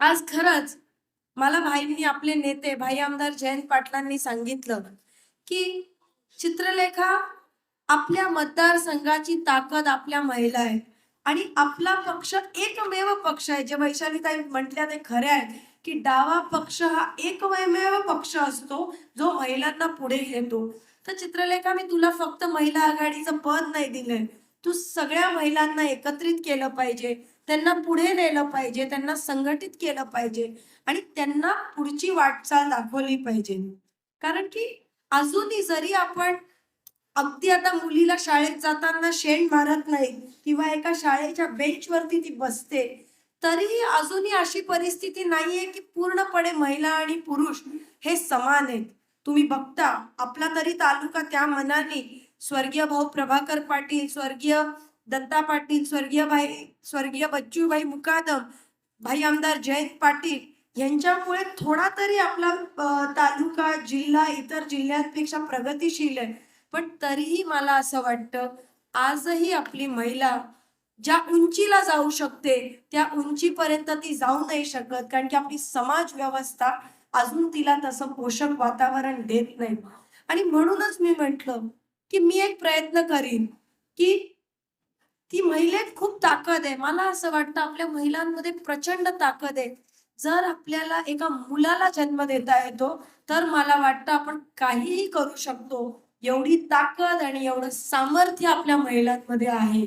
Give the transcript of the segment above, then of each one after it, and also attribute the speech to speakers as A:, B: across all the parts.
A: आज खरंच मला भाईंनी आपले नेते भाई आमदार जयंत पाटलांनी सांगितलं की चित्रलेखा आपल्या मतदारसंघाची ताकद आपल्या महिला आहे आणि आपला पक्ष एकमेव पक्ष आहे. जे वैशालीताई म्हटल्या ते खरे आहे की डावा पक्ष हा एकमेव पक्ष असतो जो महिलांना पुढे घेतो. तर चित्रलेखा मी तुला फक्त महिला आघाडीचं पद नाही दिलंय. तू सगळ्या महिलांना एकत्रित केलं पाहिजे. त्यांना पुढे नेलं पाहिजे त्यांना संघटित केलं पाहिजे आणि त्यांना पुढची वाटचाल दाखवली पाहिजे. कारण की अजूनही जरी आपण अगदी आता मुलीला शाळेत जाताना शेण मारत नाही किंवा एका शाळेच्या बेंचवरती ती बसते तरीही अजूनही अशी परिस्थिती नाहीये की पूर्णपणे महिला आणि पुरुष हे समान आहेत. तुम्ही बघता आपला तरी तालुका त्या मनाने. स्वर्गीय भाऊ प्रभाकर पाटील स्वर्गीय दत्ता पाटील स्वर्गीय भाई स्वर्गीय बच्चूभाई मुकादम भाई आमदार जयंत पाटील यांच्यामुळे थोडा तरी आपला तालुका जिल्हा इतर जिल्ह्यांपेक्षा प्रगतीशील आहे. पण तरीही मला असं वाटतं आजही आपली महिला ज्या उंचीला जाऊ शकते त्या उंचीपर्यंत ती जाऊ नाही शकत कारण की आपली समाज व्यवस्था अजून तिला तसं पोषक वातावरण देत नाही. आणि म्हणूनच मी म्हंटल की मी एक प्रयत्न करीन की ती महिलेत खूप ताकद आहे. मला असं वाटतं आपल्या महिलांमध्ये प्रचंड ताकद आहे. जर आपल्याला एका मुलाला जन्म देता येतो तर मला वाटतं आपण काहीही करू शकतो. एवढी ताकद आणि एवढं सामर्थ्य आपल्या महिलांमध्ये आहे.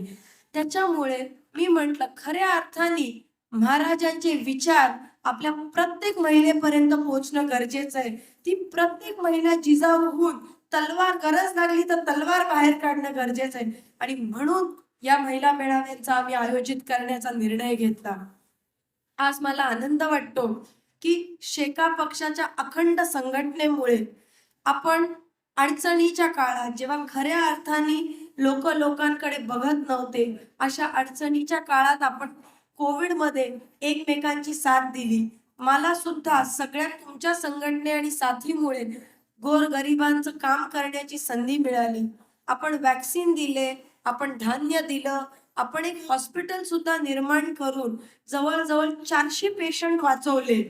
A: त्याच्यामुळे मी म्हंटल खऱ्या अर्थाने महाराजांचे विचार आपल्या प्रत्येक महिलेपर्यंत पोहोचणं गरजेचं आहे. ती प्रत्येक महिला जिजाऊ होऊन तलवार गरज लागली तर तलवार बाहेर काढणं गरजेचं आहे. आणि म्हणून या महिला मेळाव्यांचा आम्ही आयोजित करण्याचा निर्णय घेतला. आज मला आनंद वाटतो की शेका पक्षाच्या अखंड संघटनेमुळे आपण अडचणीच्या काळात जेव्हा खऱ्या अर्थाने लोक लोकांकडे बघत नव्हते अशा अडचणीच्या काळात आपण कोविडमध्ये एकमेकांची साथ दिली. मला सुद्धा सगळ्या तुमच्या संघटने आणि साथीमुळे गोरगरिबांचं काम करण्याची संधी मिळाली. आपण वॅक्सिन दिले आपण धान्य दिलं. आपण एक हॉस्पिटल सुद्धा निर्माण करून जवळजवळ चारशे पेशंट वाचवले.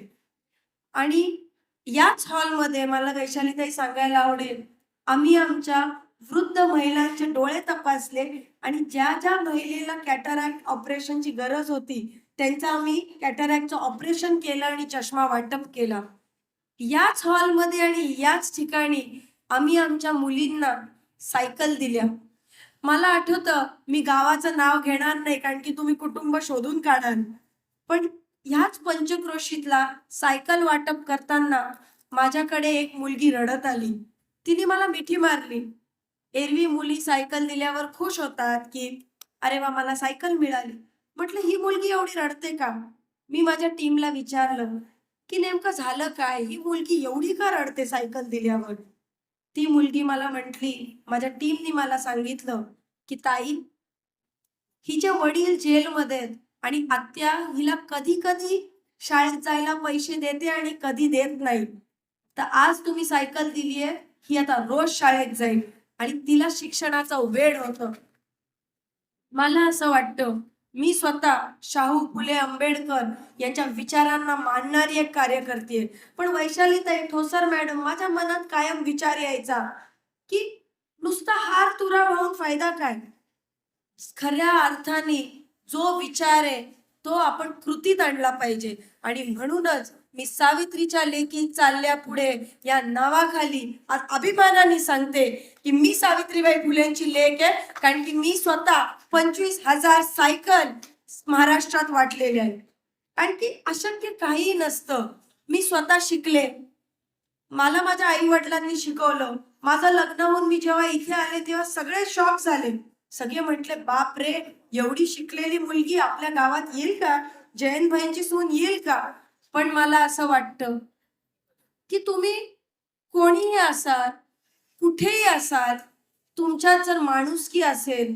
A: आणि याच हॉलमध्ये मला वैशालीताई सांगायला आवडेल आम्ही आमच्या वृद्ध महिलांचे डोळे तपासले आणि ज्या ज्या महिलेला कॅटरॅक्ट ऑपरेशनची गरज होती त्यांचं आम्ही कॅटरॅक्टचं ऑपरेशन केलं आणि चष्मा वाटप केला. याच हॉलमध्ये आणि याच ठिकाणी आम्ही आमच्या मुलींना सायकल दिल्या. मला आठवतं मी गावाचं नाव घेणार नाही कारण की तुम्ही कुटुंब शोधून काढाल. पण ह्याच पंचक्रोशीतला सायकल वाटप करताना माझ्याकडे एक मुलगी रडत आली. तिने मला मिठी मारली. एरवी मुली सायकल दिल्यावर खुश होतात की अरे वा मला सायकल मिळाली. म्हटलं ही मुलगी एवढी रडते का? मी माझ्या टीमला विचारलं की नेमकं झालं काय? ही मुलगी एवढी का रडते सायकल दिल्यावर? ती मुलगी मला म्हटली माझ्या टीमनी मला सांगितलं की ताई हिचे वडील जेलमध्ये आहेत आणि आत्या हिला कधी कधी शाळेत जायला पैसे देते आणि कधी देत नाही. तर आज तुम्ही सायकल दिलीये ही आता रोज शाळेत जाईल आणि तिला शिक्षणाचा वेळ होत. मला असं वाटतं मी स्वतः शाहू फुले आंबेडकर यांच्या विचारांना मानणारी एक कार्यकर्ती आहे. पण वैशालीताई ठोसर मॅडम माझ्या मनात कायम विचार यायचा की नुसता हार तुरा वाहून फायदा काय? खऱ्या अर्थाने जो विचार आहे तो आपण कृतीत आणला पाहिजे. आणि म्हणूनच मी सावित्रीच्या लेखी चालल्या पुढे या नावाखाली आज अभिमानाने सांगते की मी सावित्रीबाई फुलेंची लेख आहे कारण की मी स्वतः पंचवीस हजार सायकल महाराष्ट्रात वाटलेले आहे कारण की अशक्य काही नसतं. मी स्वतः शिकले. मला माझ्या आई वडिलांनी शिकवलं. माझं लग्न होऊन मी जेव्हा इथे आले तेव्हा सगळे शॉक झाले. सगळे म्हटले बाप रे एवढी शिकलेली मुलगी आपल्या गावात येईल का? जयंत भाईंची सून येईल का? पण मला असं वाटतं की तुम्ही कोणीही असाल कुठेही असाल तुमच्यात जर माणुसकी असेल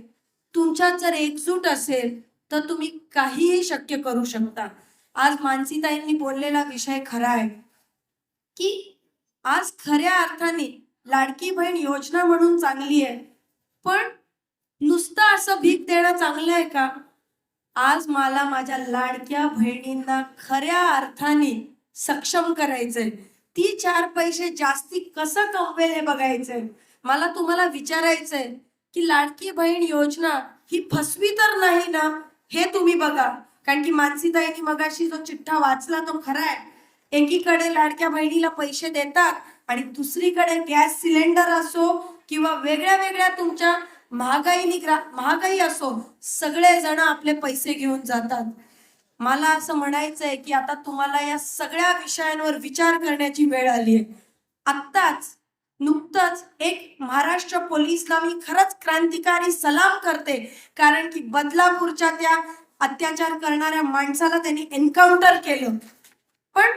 A: तुमच्यात जर एकजूट असेल तर तुम्ही काहीही शक्य करू शकता. आज मानसीताईंनी बोललेला विषय खरा आहे की आज खऱ्या अर्थाने लाडकी बहीण योजना म्हणून चांगली आहे. पण नुसतं असं भीक देणं चांगलं आहे का? आज मला माझ्या लाडक्या बहिणींना खऱ्या अर्थाने सक्षम करायचंय. ती चार पैसे जास्ती कसं कमवेल हे बघायचंय. मला तुम्हाला विचारायचंय की लाडकी बहीण योजना ही फसवी तर नाही ना? हे तुम्ही बघा. कारण की मानसीताईनी मगाशी जो चिठ्ठा वाचला तो खरा आहे. एकीकडे लाडक्या बहिणीला पैसे देतात आणि दुसरीकडे गॅस सिलेंडर असो किंवा वेगळ्या वेगळ्या तुमच्या महागाईनी ग्रा- महागाई असो सगळे जण आपले पैसे घेऊन जातात. मला असं म्हणायचंय की आता तुम्हाला या सगळ्या विषयांवर विचार करण्याची वेळ आली आहे आत्ताच नुकतंच एक महाराष्ट्र पोलीसला मी खरंच क्रांतिकारी सलाम करते. कारण की बदलापूरच्या त्या अत्याचार करणाऱ्या माणसाला त्यांनी एन्काउंटर केलं. पण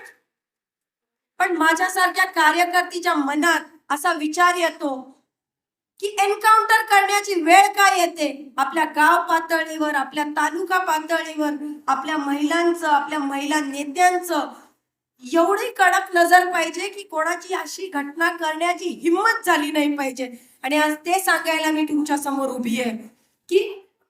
A: पण माझ्यासारख्या कार्यकर्तीच्या मनात असा विचार येतो एन्काउंटर करण्याची वेळ काय येते? आपल्या गाव पातळीवर आपल्या तालुका पातळीवर आपल्या महिलांचं आपल्या महिला नेत्यांचं एवढी कडक नजर पाहिजे की कोणाची अशी घटना करण्याची हिंमत झाली नाही पाहिजे. आणि आज ते सांगायला मी तुमच्यासमोर उभी आहे की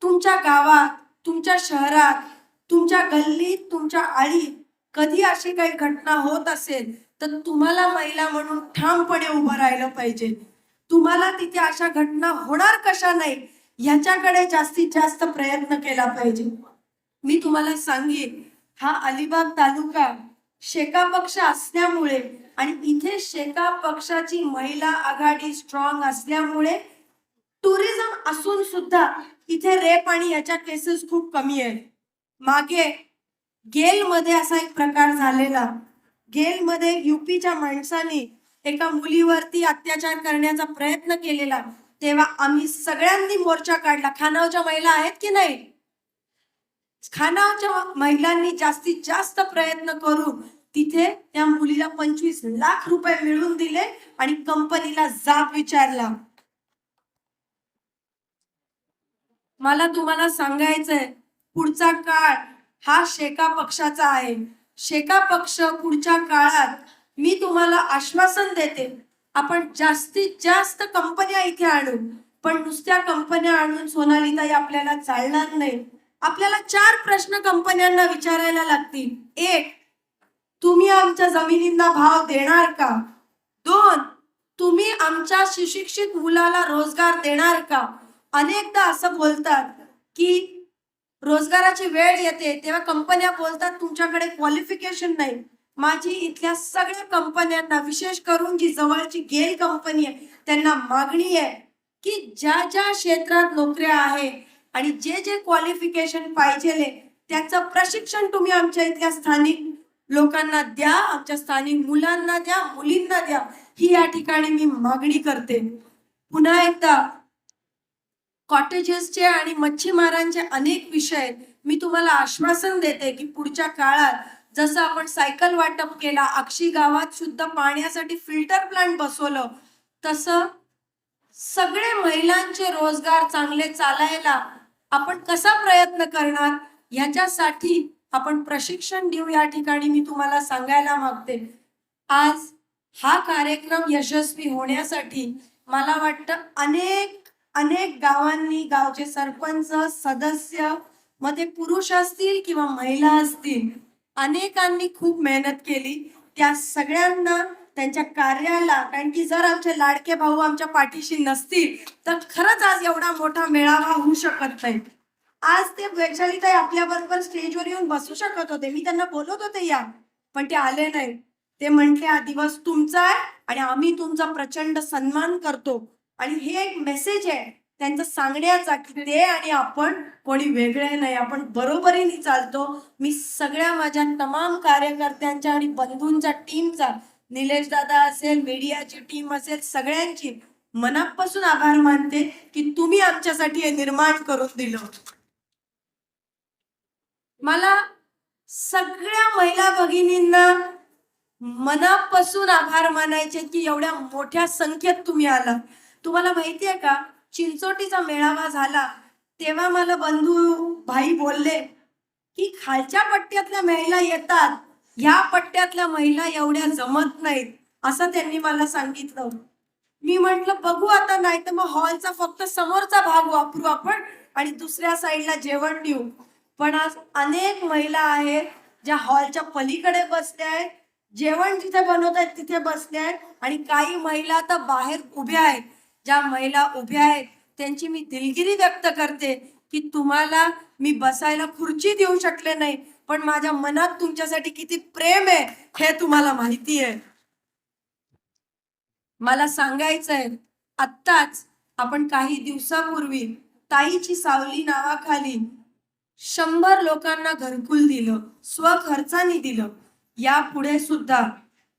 A: तुमच्या गावात तुमच्या शहरात तुमच्या गल्लीत तुमच्या आळीत कधी अशी काही घटना होत असेल तर तुम्हाला महिला म्हणून ठामपणे उभं राहिलं पाहिजे. तुम्हाला तिथे अशा घटना होणार कशा नाही ह्याच्याकडे जास्तीत जास्त प्रयत्न केला पाहिजे. मी तुम्हाला सांगेन हा अलिबाग तालुका शेका पक्ष असल्यामुळे आणि इथे शेका पक्षाची महिला आघाडी स्ट्रॉंग असल्यामुळे टुरिझम असून सुद्धा इथे रेप आणि याच्या केसेस खूप कमी आहेत. मागे गेलमध्ये असा एक प्रकार झालेला. गेलमध्ये युपीच्या माणसाने एका मुलीवरती अत्याचार करण्याचा प्रयत्न केलेला. तेव्हा आम्ही सगळ्यांनी मोर्चा काढला. खानावच्या महिला आहेत की नाही? खानावच्या महिलांनी जास्तीत जास्त प्रयत्न करून तिथे त्या मुलीला पंचवीस लाख रुपये मिळवून दिले आणि कंपनीला जाब विचारला. मला तुम्हाला सांगायचंय पुढचा काळ हा शेका पक्षाचा आहे. शेका पक्ष पुढच्या काळात मी तुम्हाला आश्वासन देते. आपण जास्तीत जास्त कंपन्या इथे आणू पण नुसत्या कंपन्या आणून सोनालीताई आपल्याला चालणार नाही. आपल्याला चार प्रश्न कंपन्यांना विचारायला लागतील. एक तुम्ही आमच्या जमिनींना भाव देणार का? दोन तुम्ही आमच्या सुशिक्षित मुलाला रोजगार देणार का? अनेकदा असं बोलतात की रोजगाराची वेळ येते तेव्हा कंपन्या बोलतात तुमच्याकडे क्वालिफिकेशन नाही. माझी इथल्या सगळ्या कंपन्यांना विशेष करून जी जवळची गेल कंपनी आहे त्यांना मागणी आहे की ज्या ज्या क्षेत्रात नोकऱ्या आहे आणि जे जे क्वालिफिकेशन पाहिजे त्याचं प्रशिक्षण तुम्ही आमच्या इथल्या स्थानिक लोकांना द्या आमच्या स्थानिक मुलांना द्या मुलींना द्या ही या ठिकाणी मी मागणी करते पुन्हा एकदा कॉटेजेसचे आणि मच्छीमारांचे अनेक विषय आहेत. मी तुम्हाला आश्वासन देते की पुढच्या काळात जसं आपण सायकल वाटप केला अक्षी गावात सुद्धा पाण्यासाठी फिल्टर प्लांट बसवलं तसं सगळे महिलांचे रोजगार चांगले चालायला आपण कसा प्रयत्न करणार याच्यासाठी आपण प्रशिक्षण देऊ या ठिकाणी मी तुम्हाला सांगायला मागते. आज हा कार्यक्रम यशस्वी होण्यासाठी मला वाटतं अनेक अनेक गावांनी गावचे सरपंच सदस्य मग ते पुरुष असतील किंवा महिला असतील अनेकांनी खूप मेहनत केली. त्या सगळ्यांना त्यांच्या कार्याला कारण की जर आमचे लाडके भाऊ आमच्या पाठीशी नसतील तर खरंच आज एवढा मोठा मेळावा होऊ शकत नाही. आज ते वैशालीताई आपल्या बरोबर स्टेजवर येऊन बसू शकत होते. मी त्यांना बोलत होते या पण ते आले नाही. ते म्हटले हा दिवस तुमचा आहे आणि आम्ही तुमचा प्रचंड सन्मान करतो. आणि हे एक मेसेज आहे. त्यांचं सांगण्याचा की ते आणि आपण कोणी वेगळे नाही. आपण बरोबरीने चालतो. मी सगळ्या माझ्या तमाम कार्यकर्त्यांच्या आणि बंधूंच्या टीमचा निलेश दादा असेल मीडियाची टीम असेल सगळ्यांची मनापासून आभार मानते की तुम्ही आमच्यासाठी हे निर्माण करून दिलं. मला सगळ्या महिला भगिनींना मनापासून आभार मानायचे की एवढ्या मोठ्या संख्येत तुम्ही आला तुम्हाला माहितीये का? चिंचोटीचा मेळावा झाला तेव्हा मला बंधू भाई बोलले की खालच्या पट्ट्यातल्या महिला येतात ह्या पट्ट्यातल्या महिला एवढ्या जमत नाहीत असं त्यांनी मला सांगितलं. मी म्हंटल बघू आता नाही तर मग हॉलचा फक्त समोरचा भाग वापरू आपण आणि दुसऱ्या साईडला जेवण देऊ. पण आज अनेक महिला आहेत ज्या हॉलच्या पलीकडे बसल्या आहेत जेवण जिथे बनवत आहेत तिथे बसल्या आहेत आणि काही महिला आता बाहेर उभ्या आहेत. ज्या महिला उभ्या आहेत त्यांची मी दिलगिरी व्यक्त करते की तुम्हाला मी बसायला खुर्ची देऊ शकले नाही पण माझ्या मनात तुमच्यासाठी किती प्रेम आहे हे तुम्हाला माहिती आहे. मला सांगायचंय आत्ताच आपण काही दिवसापूर्वी ताईची सावली नावाखाली शंभर लोकांना घरकुल दिलं स्वखर्चाने दिलं. यापुढे सुद्धा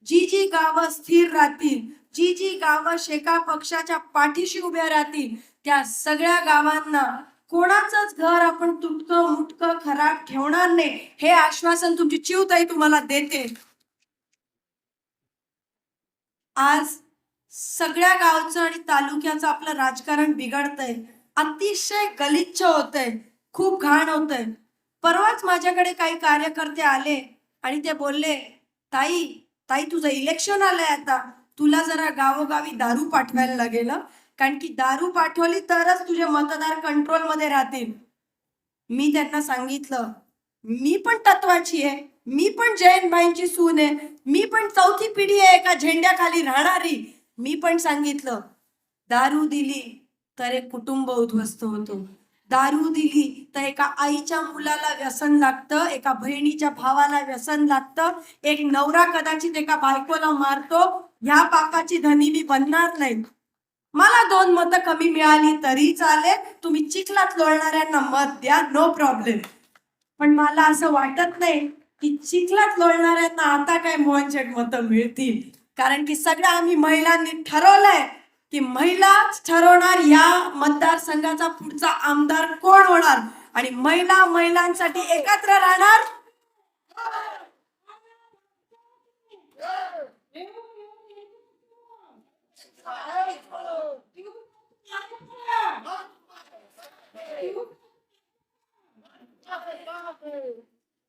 A: जी जी गावं स्थिर राहतील जी जी गावं शेका पक्षाच्या पाठीशी उभ्या राहतील त्या सगळ्या गावांना कोणाचंच घर आपण तुटकं मुटकं खराब ठेवणार नाही. हे आश्वासन तुमची चिवताई तुम्हाला देते. आज सगळ्या गावचं आणि तालुक्याचं आपलं राजकारण बिघडतंय. अतिशय गलिच्छ होतंय. खूप घाण होतंय. परवाच माझ्याकडे काही कार्यकर्ते आले आणि ते बोलले ताई ताई तुझं इलेक्शन आलंय आता. तुला जरा गावोगावी दारू पाठवायला लागेल कारण की दारू पाठवली तरच तुझे मतदार कंट्रोलमध्ये राहतील. मी त्यांना सांगितलं मी पण तत्वाची आहे मी पण जयंतबाईंची सून आहे मी पण चौथी पिढी आहे एका झेंड्याखाली राहणारी. मी पण सांगितलं दारू दिली तर एक कुटुंब उद्ध्वस्त होतो. दारू दिली तर एका आईच्या मुलाला व्यसन लागतं एका बहिणीच्या भावाला व्यसन लागतं एक नवरा कदाचित एका बायकोला मारतो ह्या पापाची धनी मी बनणार नाही. मला दोन मतं कमी मिळाली तरी चालेल. तुम्ही चिखलात लोळणाऱ्यांना मत द्या नो प्रॉब्लेम पण मला असं वाटत नाही की चिखलात लोळणाऱ्यांना आता काय मोहनचेक मतं मिळतील. कारण की सगळ्या आम्ही महिलांनी ठरवलंय की महिलाच ठरवणार या मतदारसंघाचा पुढचा आमदार कोण होणार? आणि महिला महिलांसाठी एकत्र राहणार?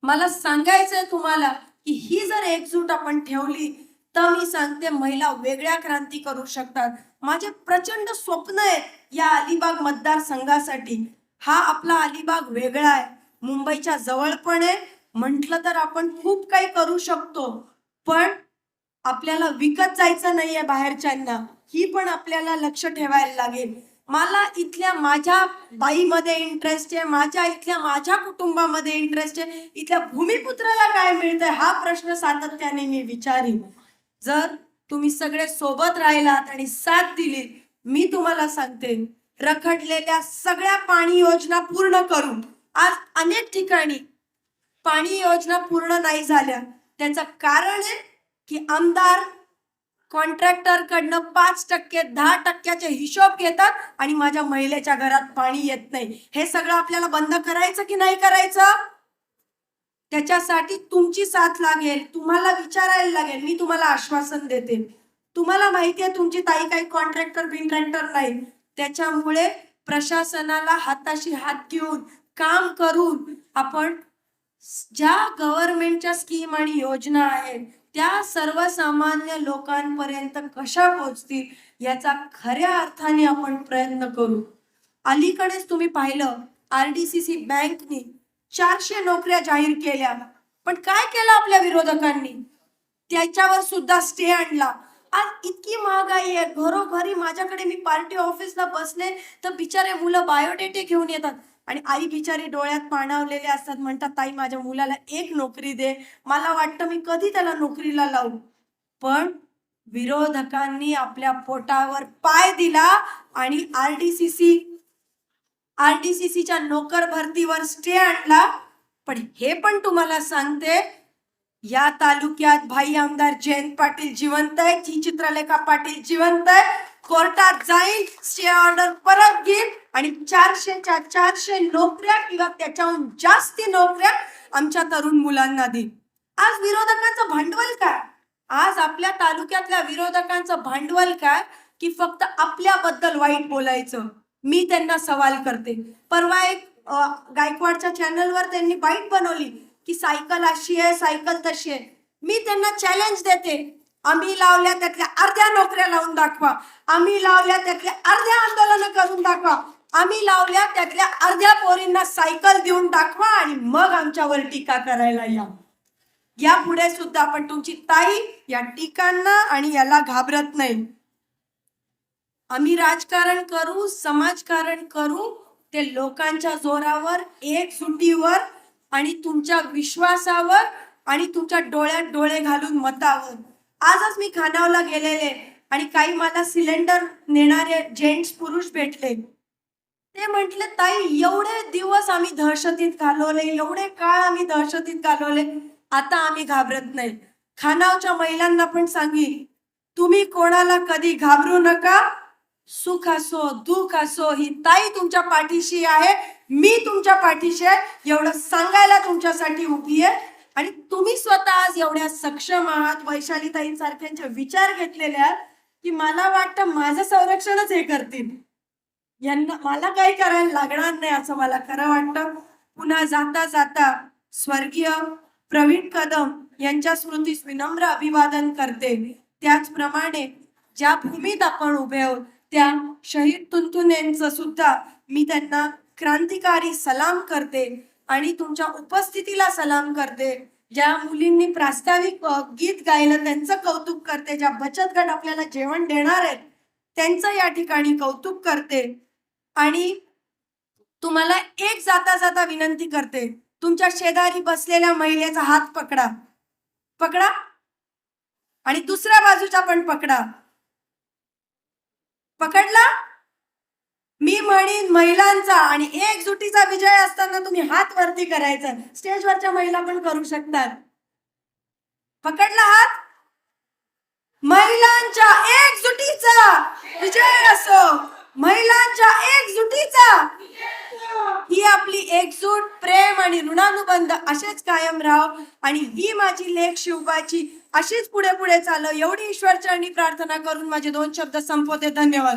A: मला सांगायचंय तुम्हाला की ही जर एकजूट आपण ठेवली तर मी सांगते महिला वेगळ्या क्रांती करू शकतात. माझे प्रचंड स्वप्न आहे या अलिबाग मतदारसंघासाठी. हा आपला अलिबाग वेगळा आहे. मुंबईच्या जवळ पण आहे. म्हटलं तर आपण खूप काही करू शकतो. पण आपल्याला विकत जायचं नाहीये बाहेरच्यांना. ही पण आपल्याला लक्ष ठेवायला लागेल. मला इथल्या माझ्या बाईमध्ये इंटरेस्ट आहे माझ्या इथल्या माझ्या कुटुंबामध्ये इंटरेस्ट आहे इथल्या भूमिपुत्राला काय मिळतंय हा प्रश्न सातत्याने मी विचारीन. जर तुम्ही सगळे सोबत राहिलात आणि साथ दिली मी तुम्हाला सांगते रखडलेल्या सगळ्या पाणी योजना पूर्ण करून आज अनेक ठिकाणी पाणी योजना पूर्ण नाही झाल्या. त्याचं कारण आहे की आमदार कॉन्ट्रॅक्टर कडनं पाच टक्के दहा टक्क्याचे हिशोब घेतात आणि माझ्या महिलेच्या घरात पाणी येत नाही. हे सगळं आपल्याला बंद करायचं की नाही करायचं? त्याच्यासाठी तुमची साथ लागेल तुम्हाला विचारायला लागेल मी तुम्हाला आश्वासन देते. तुम्हाला माहिती आहे तुमची ताई काही कॉन्ट्रॅक्टर बिनट्रॅक्टर नाही. त्याच्यामुळे प्रशासनाला हाताशी हात घेऊन काम करून आपण ज्या गव्हर्नमेंटच्या स्कीम आणि योजना आहेत त्या सर्वसामान्य लोकांपर्यंत कशा पोहोचतील याचा खऱ्या अर्थाने आपण प्रयत्न करू. अलीकडेच तुम्ही पाहिलं आर डी सी सी बँकनी चारशे नोकऱ्या जाहीर केल्या. पण काय केलं आपल्या विरोधकांनी? त्याच्यावर सुद्धा स्टे आणला. आज इतकी महागाई आहे घरोघरी माझ्याकडे मी पार्टी ऑफिसला बसले तर बिचारे मुलं बायोडेटे घेऊन येतात. आणि आई बिचारी डोळ्यात पाणावलेले असतात म्हणतात ताई माझ्या मुलाला एक नोकरी दे. मला वाटतं मी कधी त्याला नोकरीला लावू. पण विरोधकांनी आपल्या पोटावर पाय दिला आणि R D C C R D C सीच्या नोकर भरतीवर स्टे आणला. पण हे पण तुम्हाला सांगते या तालुक्यात भाई आमदार जयंत पाटील जिवंत आहे ही चित्रलेखा पाटील जिवंत आहे कोर्टात जाईल स्टे ऑर्डर परत घेईल आणि चारशेच्या चारशे नोकऱ्या किंवा त्याच्याहून जास्ती नोकऱ्या आमच्या तरुण मुलांना देईल आज विरोधकांचं भांडवल काय? आज आपल्या तालुक्यातल्या विरोधकांचं भांडवल काय? की फक्त आपल्याबद्दल वाईट बोलायचं? मी त्यांना सवाल करते. परवा एक गायकवाडच्या चॅनलवर त्यांनी बाईट बनवली की सायकल अशी आहे सायकल तशी आहे. मी त्यांना चॅलेंज देते. आम्ही लावल्या त्यातल्या अर्ध्या नोकऱ्या लावून दाखवा. आम्ही लावल्या त्यातल्या अर्ध्या आंदोलन करून दाखवा. आम्ही लावल्या त्यातल्या अर्ध्या पोरींना सायकल देऊन दाखवा आणि मग आमच्यावर टीका करायला या. या पुढे सुद्धा आपण तुमची ताई या टीकांना आणि याला घाबरत नाही. आम्ही राजकारण करू समाजकारण करू ते लोकांच्या जोरावर एकजुटीवर आणि तुमच्या विश्वासावर आणि तुमच्या डोळ्यात डोळे घालून मतावर. आजच मी खानावला गेलेले आणि काही मला सिलेंडर नेणारे जेंट्स पुरुष भेटले. ते म्हटले ताई एवढे दिवस आम्ही दहशतीत घालवले एवढे काळ आम्ही दहशतीत घालवले. आता आम्ही घाबरत नाही. खानावच्या महिलांना पण सांगी तुम्ही कोणाला कधी घाबरू नका? सुख असो दुःख असो ही ताई तुमच्या पाठीशी आहे मी तुमच्या पाठीशी आहे एवढं सांगायला तुमच्यासाठी उभी आहे. आणि तुम्ही स्वतः आज एवढ्या सक्षम आहात वैशालीताईंसारख्यांच्या विचार घेतलेल्या की मला वाटतं माझं संरक्षणच हे करतील. यांना मला काही करायला लागणार नाही असं मला खरं वाटतं. पुन्हा जाता जाता स्वर्गीय प्रवीण कदम यांच्या स्मृतीस विनम्र अभिवादन करते. त्याचप्रमाणे ज्या भूमीत आपण उभे आहोत त्या शहीद तुंतुनेंचं सुद्धा मी त्यांना क्रांतिकारी सलाम करते. आणि तुमच्या उपस्थितीला सलाम करते ज्या मुलींनी प्रास्ताविक गीत गायलं त्यांचं कौतुक करते ज्या बचत गट आपल्याला जेवण देणार आहेत त्यांचं या ठिकाणी कौतुक करते. आणि तुम्हाला एक जाता जाता विनंती करते तुमच्या शेजारी बसलेल्या महिलेचा हात पकडा. पकडा. आणि दुसऱ्या बाजूचा पण पकडा. पकडला? मी म्हणीन महिलांचा आणि एकजुटीचा विजय असताना तुम्ही हात वरती करायचा. स्टेजवरच्या महिला पण करू शकतात. पकडला हात? महिलांच्या एकजुटीचा विजय असो. महिलांच्या एकजुटीचा. ही आपली एकजूट प्रेम आणि ऋणानुबंध असेच कायम राहो. आणि ही माझी लेख शिवबाची. अशीच पुढे पुढे चालव. एवढी ईश्वरचरणी प्रार्थना करून माझे दोन शब्द संपवते. धन्यवाद.